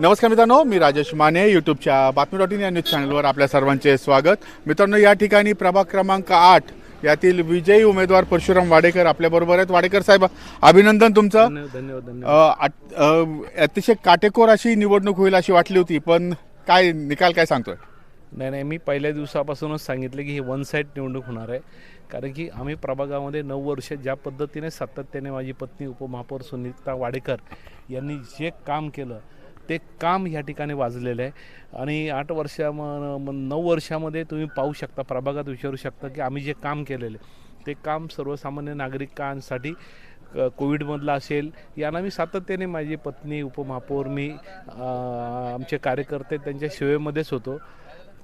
नमस्कार मित्रांनो मी राजेश माने यूट्यूबच्या बातमी डॉट इन या न्यूज चॅनलवर आपल्या सर्वांचे स्वागत. मित्रांनो या ठिकाणी प्रभाग क्रमांक आठ यातील विजयी उमेदवार परशुराम वाडेकर आपल्याबरोबर आहेत. वाडेकर साहेब अभिनंदन तुमचं. धन्यवाद अतिशय काटेकोर अशी निवडणूक होईल अशी वाटली होती पण काय निकाल काय सांगतोय? नाही नाही मी पहिल्या दिवसापासूनच सांगितलं की ही वन साईड निवडणूक होणार आहे. कारण की आम्ही प्रभागामध्ये नऊ वर्ष ज्या पद्धतीने सातत्याने माझी पत्नी उपमहापौर सुनीता वाडेकर यांनी जे काम केलं ते काम या ठिकाणी वाजलेलं आहे. आणि आठ वर्षा म- नऊ वर्षामध्ये तुम्ही पाहू शकता प्रभागात विचारू शकता की आम्ही जे काम केलेलं आहे ते काम सर्वसामान्य नागरिकांसाठी क- कोविडमधला असेल यांना मी सातत्याने माझी पत्नी उपमहापौर मी आमचे कार्यकर्ते त्यांच्या सेवेमध्येच होतो.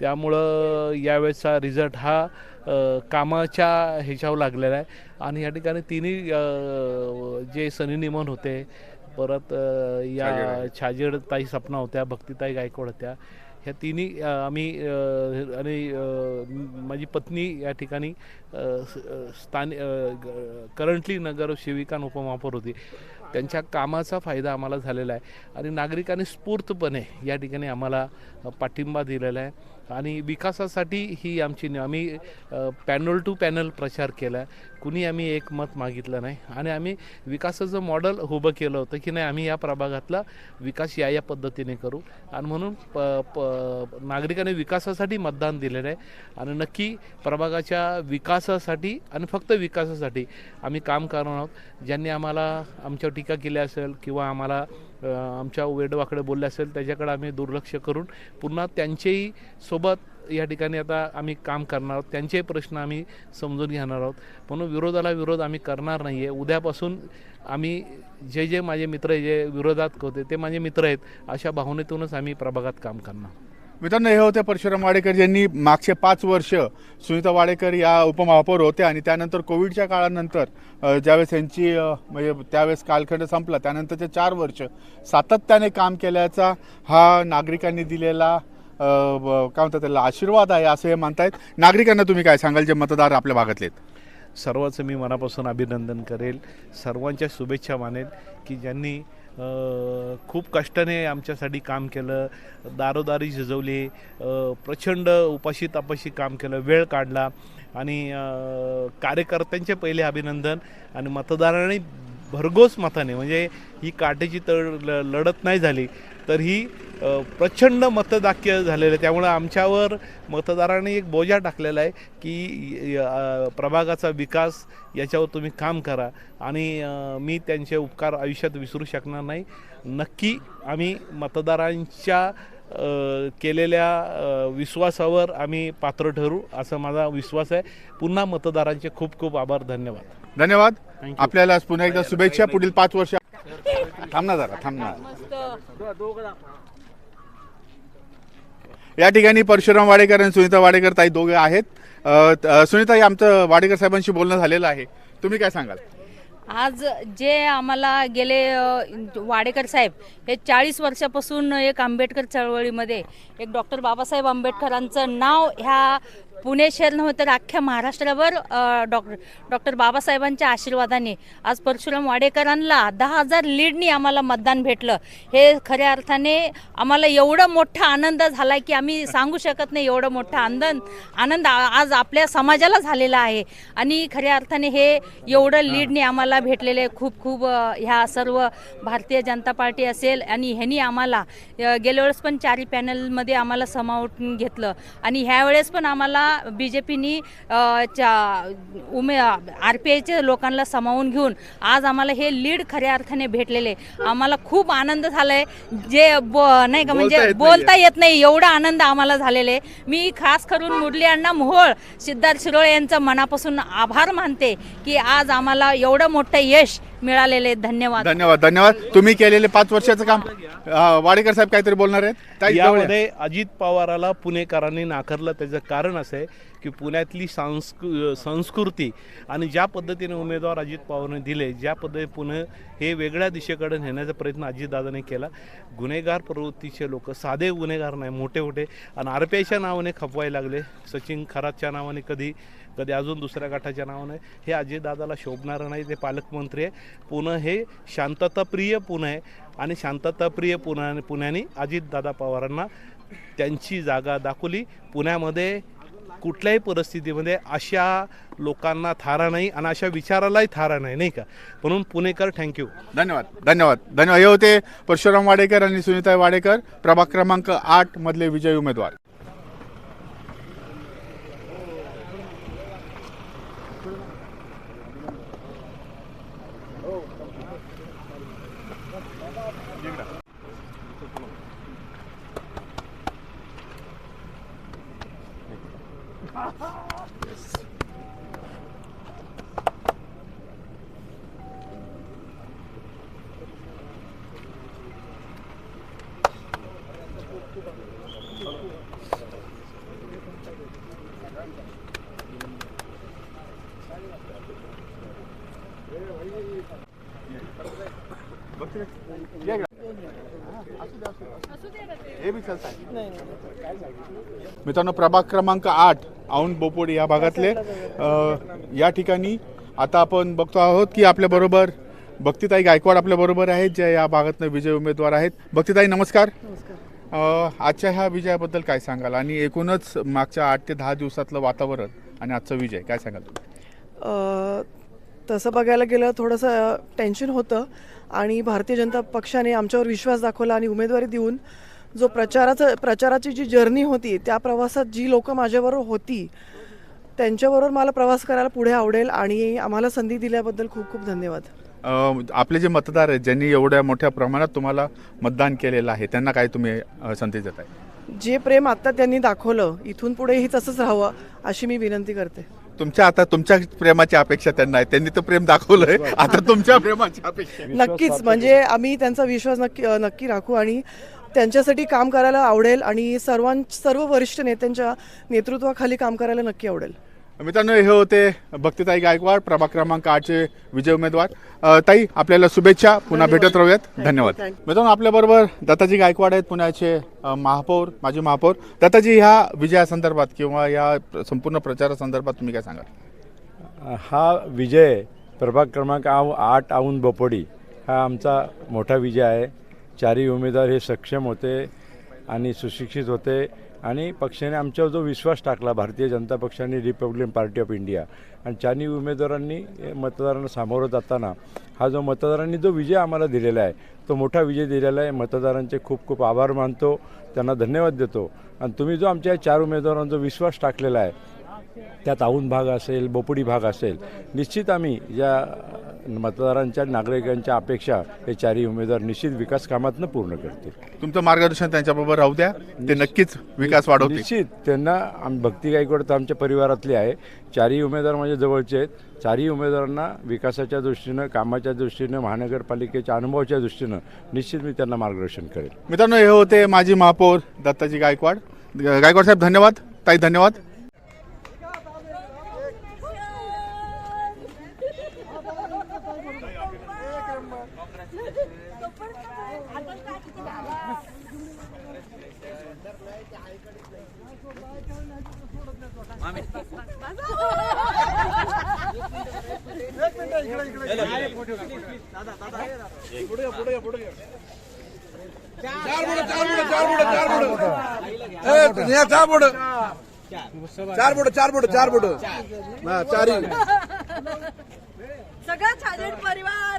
त्यामुळं यावेळेसचा रिझल्ट हा कामाच्या ह्याच्यावर लागलेला आहे. आणि या ठिकाणी तिन्ही जे सनी निमन होते परत या छाजेड ताई सपना होत्या भक्तिताई गायकवाड होत्या. ह्या तिन्ही आम्ही आणि माझी पत्नी या ठिकाणी अ, स- अ, स्थानि करंटली नगर सेविका उपमहापौर होती. त्यांच्या कामाचा फायदा आम्हाला झालेला आहे. आणि नागरिकांनी स्फूर्तपणे या ठिकाणी आम्हाला पाठिंबा दिलेला आहे. आणि विकासासाठी ही आमची आम्ही पॅनल टू पॅनल प्रचार केला आहे कुणी आम्ही एक मत मागितलं नाही. आणि आम्ही विकासाचं मॉडेल उभं केलं होतं की नाही आम्ही या प्रभागातला विकास या या पद्धतीने करू. आणि म्हणून प प नागरिकांनी विकासासाठी मतदान दिलेलं आहे. आणि नक्की प्रभागाच्या विकासासाठी आणि फक्त विकासासाठी आम्ही काम करणार आहोत. ज्यांनी आम्हाला आमच्या टीका केली असेल किंवा आम्हाला आमच्या वेडवाकडे बोलले असेल त्याच्याकडे आम्ही दुर्लक्ष करून पुन्हा त्यांचेही सोबत या ठिकाणी आता आम्ही काम करणार आहोत. त्यांचेही प्रश्न आम्ही समजून घेणार आहोत. म्हणून विरोधाला विरोध आम्ही करणार नाही आहे उद्यापासून आम्ही जे जे माझे मित्र जे विरोधात होते ते माझे मित्र आहेत अशा भावनेतूनच आम्ही प्रभागात काम करणार. मित्रांनो हे होते परशुराम वाडेकर ज्यांनी मागचे पाच वर्ष सुनीता वाडेकर या उपमहापौर होत्या आणि त्यानंतर कोविडच्या काळानंतर ज्यावेळेस यांची म्हणजे त्यावेळेस कालखंड संपला त्यानंतरचे चार वर्ष सातत्याने काम केल्याचा हा नागरिकांनी दिलेला काय म्हणतात त्याला आशीर्वाद आहे असं हे मानतायत नागरिकांना तुम्ही काय सांगाल जे मतदार आपल्या भागातले सर्वांचं मी मनापासून अभिनंदन करेल. सर्वांच्या शुभेच्छा मानेल की ज्यांनी खूप कष्टाने आमच्यासाठी काम केलं. दारोदारी झिजवली. प्रचंड उपाशी तापाशी काम केलं. वेळ काढला. आणि कार्यकर्त्यांचे पहिले अभिनंदन आणि मतदारांनी भरघोस मताने म्हणजे ही काटेची तळ लढत नाही झाली. तर ही अ, प्रचंड मतदाक्य झालेलं आहे. त्यामुळं आमच्यावर मतदारांनी एक बोजा टाकलेला आहे की प्रभागाचा विकास याच्यावर तुम्ही काम करा. आणि मी त्यांचे उपकार आयुष्यात विसरू शकणार नाही. नक्की आम्ही मतदारांच्या केलेल्या विश्वासावर आम्ही पात्र ठरू असा माझा विश्वास आहे. पुन्हा मतदारांचे खूप खूप आभार धन्यवाद. धन्यवाद. आपल्याला पुन्हा एकदा शुभेच्छा. पुढील पाच वर्ष थांब ना जरा थांब ना या ठिकाणी परशुराम वाडेकर आणि सुनीता वाडेकर ताई दोघे आहेत. अ, त- अ, सुनीता हे आमचं वाडेकर साहेबांशी बोलणं झालेलं आहे. तुम्ही काय सांगाल? आज जे आम्हाला गेले वाडेकर साहेब हे चाळीस वर्षापासून एक आंबेडकर चळवळीमध्ये एक डॉक्टर बाबासाहेब आंबेडकरांचं नाव ह्या पुणे शहर नव्हे तर अख्ख्या महाराष्ट्रावर डॉक्टर डॉक्टर बाबासाहेबांच्या आशीर्वादाने आज परशुराम वाडेकरांना दहा हजार लीडनी आम्हाला मतदान भेटलं. हे खऱ्या अर्थाने आम्हाला एवढं मोठा आनंद झाला की आम्ही सांगू शकत नाही एवढं मोठा आनंद आनंद आज आपल्या समाजाला झालेला आहे. आणि खऱ्या अर्थाने हे एवढं लीडने आम्हाला भेटलेले खूप खूप ह्या सर्व भारतीय जनता पार्टी असेल आणि ह्यांनी आम्हाला गेल्या वेळेस पण चारी पॅनलमध्ये आम्हाला समावून घेतलं. आणि ह्यावेळेस पण आम्हाला बी जे पीनी उमे आर पी आयच्या लोकांना समावून घेऊन आज आम्हाला हे लीड खऱ्या अर्थाने भेटलेले. आम्हाला खूप आनंद झालाय. जे बो नाही का म्हणजे बोलता येत नाही एवढा आनंद आम्हाला झालेला. आहे मी खास करून मुरली अण्णा मोहोळ सिद्धार्थ शिरोळे यांचं मनापासून आभार मानते की आज आम्हाला एवढं मोठं यश मिळालेलं. आहे धन्यवाद. धन्यवाद धन्यवाद. तुम्ही केलेले पाच वर्षाचं काम. अ, वाडेकर साहेब काहीतरी बोलणार आहेत? ताई, जवळ या. यामध्ये अजित पवाराला पुणेकरांनी नाकारलं. त्याचं कारण असं आहे की पुण्यातली सांस्कृ संस्कृती आणि ज्या पद्धतीने उमेदवार अजित पवारने दिले ज्या पद्धतीने पुणे हे वेगळ्या दिशेकडे नेण्याचा प्रयत्न अजितदादाने केला. गुन्हेगार प्रवृत्तीचे लोक साधे गुन्हेगार नाही मोठे मोठे आणि आर पी आयच्या नावाने खपवायला लागले. सचिन खरातच्या नावाने कधी कधी अजून दुसऱ्या गटाच्या नावानं हे अजितदादाला शोभणारं नाही ते पालकमंत्री आहे. पुणे हे शांतताप्रिय पुणे आहे. आणि शांतताप्रिय पुण्या पुण्याने अजितदादा पवारांना त्यांची जागा दाखवली. पुण्यामध्ये कुठल्याही परिस्थितीमध्ये अशा लोकांना थारा नाही आणि अशा विचारालाही थारा नाही नाही का? म्हणून पुणेकर थँक्यू धन्यवाद धन्यवाद. धन्यवाद. हे होते परशुराम वाडेकर आणि सुनीता वाडेकर. प्रभाग क्रमांक आठ मधले विजयी उमेदवार. मित्रांनो प्रभाग क्रमांक आठ औंध बोपोडी या भागातले या ठिकाणी आता आपण बघतो आहोत की आपल्या बरोबर भक्तिताई गायकवाड आपल्या बरोबर आहेत ज्या या भागातनं विजय उमेदवार आहेत. भक्तिताई नमस्कार. आजच्या ह्या विजयाबद्दल काय सांगाल? आणि एकूणच मागच्या आठ ते दहा दिवसातलं वातावरण आणि आजचा विजय काय सांगाल तसं बघायला गेलं थोडंसं टेन्शन होतं. आणि भारतीय जनता पक्षाने आमच्यावर विश्वास दाखवला आणि उमेदवारी देऊन जो प्रचाराचं प्रचाराची जी जर्नी होती त्या प्रवासात जी लोकं माझ्याबरोबर होती त्यांच्याबरोबर मला प्रवास करायला पुढे आवडेल आणि आम्हाला संधी दिल्याबद्दल खूप खूप धन्यवाद. आपले जे मतदार आहेत ज्यांनी एवढ्या मोठ्या प्रमाणात तुम्हाला मतदान केलेलं आहे त्यांना काय तुम्ही अ, संदेश देत आहे जे प्रेम आत्ता त्यांनी दाखवलं इथून पुढेही तसंच राहावं अशी मी विनंती करते. तुमच्या आता तुमच्या प्रेमाची अपेक्षा त्यांना आहे. त्यांनी तर प्रेम दाखवलंय. आता तुमच्या प्रेमाची अपेक्षा. नक्कीच. म्हणजे आम्ही त्यांचा विश्वास नक्की नक्की राखू आणि त्यांच्यासाठी काम करायला आवडेल आणि सर्वां सर्व वरिष्ठ नेत्यांच्या नेतृत्वाखाली काम करायला नक्की आवडेल. मित्रांनो हे होते भक्तिताई गायकवाड प्रभाग क्रमांक आठचे विजय उमेदवार. ताई आपल्याला शुभेच्छा. पुन्हा भेटत राहूयात. धन्यवाद. मित्रांनो आपल्या बरोबर दत्ताजी गायकवाड आहेत पुण्याचे महापौर माजी महापौर. दत्ताजी ह्या विजयासंदर्भात किंवा या संपूर्ण प्रचारासंदर्भात तुम्ही काय सांगाल? हा विजय प्रभाग क्रमांक आव आठ औंध बोपोडी हा आमचा मोठा विजय आहे. चारही उमेदवार हे सक्षम होते आणि सुशिक्षित होते. आणि पक्षाने आमच्यावर जो विश्वास टाकला भारतीय जनता पक्षाने रिपब्लिकन पार्टी ऑफ इंडिया आणि चारही उमेदवारांनी मतदारांना सामोरं जाताना हा जो मतदारांनी जो विजय आम्हाला दिलेला आहे तो मोठा विजय दिलेला आहे. मतदारांचे खूप खूप आभार मानतो त्यांना धन्यवाद देतो. आणि तुम्ही जो आमच्या या चार उमेदवारांचा विश्वास टाकलेला आहे त्यात औंध भाग असेल बोपडी भाग असेल निश्चित आम्ही या मतदारांच्या नागरिकांच्या अपेक्षा हे चारही उमेदवार निश्चित विकास कामातनं पूर्ण करतील. तुमचं मार्गदर्शन त्यांच्याबरोबर राहू द्या. ते नक्कीच विकास वाढवतील. निश्चित त्यांना आम भक्ती गायकवाड तर आमच्या परिवारातले आहे. चारही उमेदवार माझ्या जवळचे आहेत. चारही उमेदवारांना विकासाच्या दृष्टीनं कामाच्या दृष्टीनं महानगरपालिकेच्या अनुभवाच्या दृष्टीनं निश्चित मी त्यांना मार्गदर्शन करेल. मित्रांनो हे होते माजी महापौर दत्ताजी गायकवाड. गायकवाड साहेब धन्यवाद. ताई धन्यवाद. चार बोट. चार बोट. चार बोट चार बोट हा चारी सगळा छाजेड परिवार.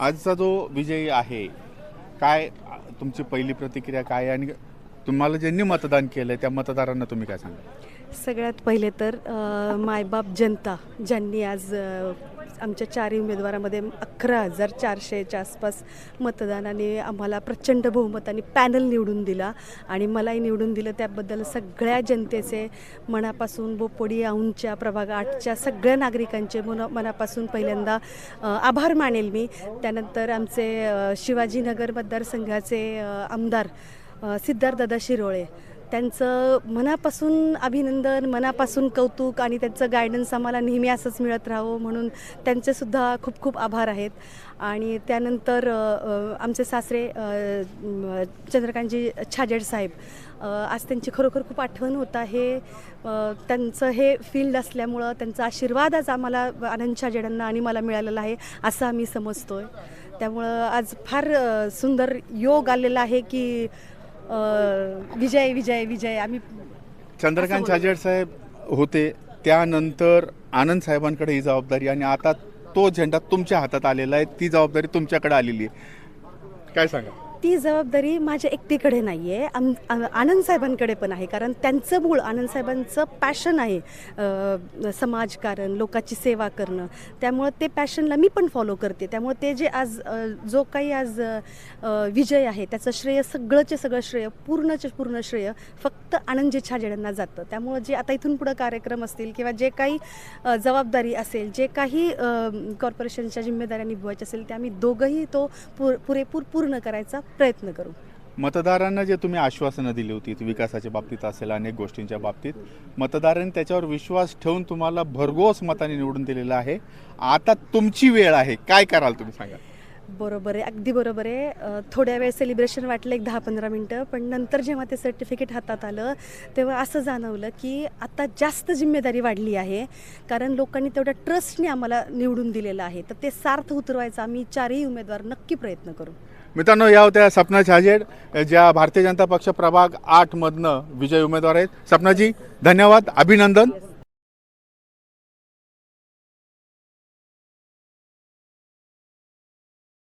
आजचा जो विजयी आहे काय तुमची पहिली प्रतिक्रिया काय आहे? आणि तुम्हाला ज्यांनी मतदान केलंय त्या मतदारांना तुम्ही काय सांगा? सगळ्यात पहिले तर मायबाप जनता ज्यांनी आज आमच्या चारही उमेदवारामध्ये अकरा हजार चारशेच्या आसपास मतदानाने आम्हाला प्रचंड बहुमताने पॅनल निवडून दिला आणि मलाही निवडून दिलं. त्याबद्दल सगळ्या जनतेचे मनापासून बोपोडी औंच्या प्रभाग आठच्या सगळ्या नागरिकांचे मन मनापासून पहिल्यांदा आभार मानेल मी. त्यानंतर आमचे शिवाजीनगर मतदारसंघाचे आमदार सिद्धार्थदा सिद्धार्थदादा शिरोळे त्यांचं मनापासून अभिनंदन मनापासून कौतुक आणि त्यांचं गायडन्स आम्हाला नेहमी असंच मिळत राहावं म्हणून त्यांचेसुद्धा खूप खूप आभार आहेत. आणि त्यानंतर आमचे सासरे चंद्रकांतजी छाजेड साहेब आज त्यांची खरोखर खूप आठवण होत आहे. त्यांचं हे फील्ड असल्यामुळं त्यांचा आशीर्वाद आज आम्हाला आनंद छाजेडांना आणि मला मिळालेला आहे असं आम्ही समजतो आहे त्यामुळं आज फार सुंदर योग आलेला आहे की विजय विजय विजय आम्ही चंद्रकांत छाजेड साहेब होते त्यानंतर आनंद साहेबांकडे ही जबाबदारी आणि आता तो झेंडा तुमच्या हातात आलेला आहे ती जबाबदारी तुमच्याकडे आलेली आहे. काय सांगा ती जबाबदारी माझ्या एकटीकडे नाही आहे आम आनंदसाहेबांकडे आनंद साहेबांकडे पण आहे. कारण त्यांचं मूळ आनंद साहेबांचं पॅशन आहे समाजकारण लोकांची सेवा करणं. त्यामुळं ते पॅशनला मी पण फॉलो करते. त्यामुळे ते जे आज जो काही आज विजय आहे त्याचं श्रेय सगळंचे सगळं श्रेय पूर्णचे पूर्ण श्रेय फक्त आनंदजी छाजेड्यांना जातं. त्यामुळं जे आता इथून पुढं कार्यक्रम असतील किंवा जे काही जबाबदारी असेल जे काही कॉर्पोरेशनच्या जिम्मेदाऱ्या निभवायच्या असेल त्या आम्ही दोघंही तो पुर पुरेपूर पूर्ण करायचा प्रयत्न करू. मतदारांना जे तुम्ही आश्वासनं दिली होती विकासाच्या बाबतीत असेल अनेक गोष्टींच्या बाबतीत मतदारांनी त्याच्यावर विश्वास ठेवून तुम्हाला भरघोस मताने निवडून दिलेलं आहे. आता तुमची वेळ आहे. काय कराल तुम्ही सांगा. बरोबर आहे. अगदी बरोबर आहे. थोड्या वेळ सेलिब्रेशन वाटलं एक दहा पंधरा मिनटं. पण नंतर जेव्हा ते सर्टिफिकेट हातात आलं तेव्हा असं जाणवलं की आता जास्त जिम्मेदारी वाढली आहे. कारण लोकांनी तेवढ्या ट्रस्टने आम्हाला निवडून दिलेलं आहे. तर ते सार्थ उतरवायचा आम्ही चारही उमेदवार नक्की प्रयत्न करू. मित्रांनो या होत्या सपना छाजेड ज्या भारतीय जनता पक्ष प्रभाग आठमधनं विजय उमेदवार आहेत. सपनाजी धन्यवाद अभिनंदन.